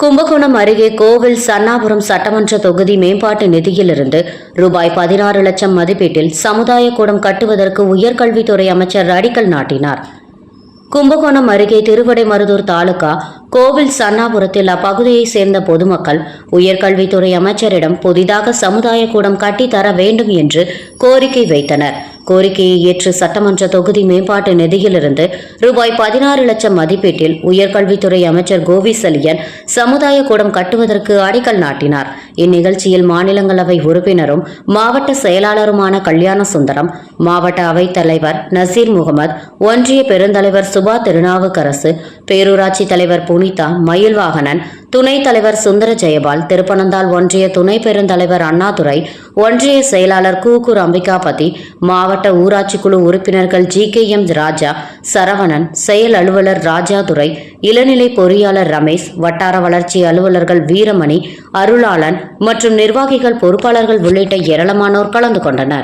கும்பகோணம் அருகே கோவில் சன்னாபுரம் சட்டமன்ற தொகுதி மேம்பாட்டு நிதியிலிருந்து ரூபாய் பதினாறு லட்சம் மதிப்பீட்டில் சமுதாய கூடம் கட்டுவதற்கு உயர்கல்வித்துறை அமைச்சர் அடிக்கல் நாட்டினார். கும்பகோணம் அருகே திருவடைமருதூர் தாலுகா கோவில் சன்னாபுரத்தில் அப்பகுதியைச் சேர்ந்த பொதுமக்கள் உயர்கல்வித்துறை அமைச்சரிடம் புதிதாக சமுதாய கூடம் கட்டித்தர வேண்டும் என்று கோரிக்கை வைத்தனர். கோரிக்கையை ஏற்று சட்டமன்ற தொகுதி மேம்பாட்டு நிதியிலிருந்து ரூபாய் பதினாறு லட்சம் மதிப்பீட்டில் உயர்கல்வித்துறை அமைச்சர் கோவி சலியன் சமுதாய கூடம் கட்டுவதற்கு அடிக்கல் நாட்டினார். இந்நிகழ்ச்சியில் மாநிலங்களவை உறுப்பினரும் மாவட்ட செயலாளருமான கல்யாண சுந்தரம் மாவட்ட அவைத் தலைவர் நசீர் முகமது ஒன்றிய பெருந்தலைவர் சுபா திருநாவுக்கரசு பேரூராட்சி தலைவர் புனிதா மயில்வாகனன் துணைத் தலைவர் சுந்தர ஜெயபால் திருப்பனந்தாள் ஒன்றிய துணை பெருந்தலைவர் அண்ணாதுரை ஒன்றிய செயலாளர் கூக்கூர் அம்பிகாபதி மாவட்ட ஊராட்சி குழு உறுப்பினர்கள் G K M Raja Saravanan செயல் அலுவலர் ராஜாதுரை இளநிலை பொறியாளர் ரமேஷ் வட்டார வளர்ச்சி அலுவலர்கள் வீரமணி அருளாளன் மற்றும் நிர்வாகிகள் பொறுப்பாளர்கள் உள்ளிட்ட ஏராளமானோர் கலந்து கொண்டனர்.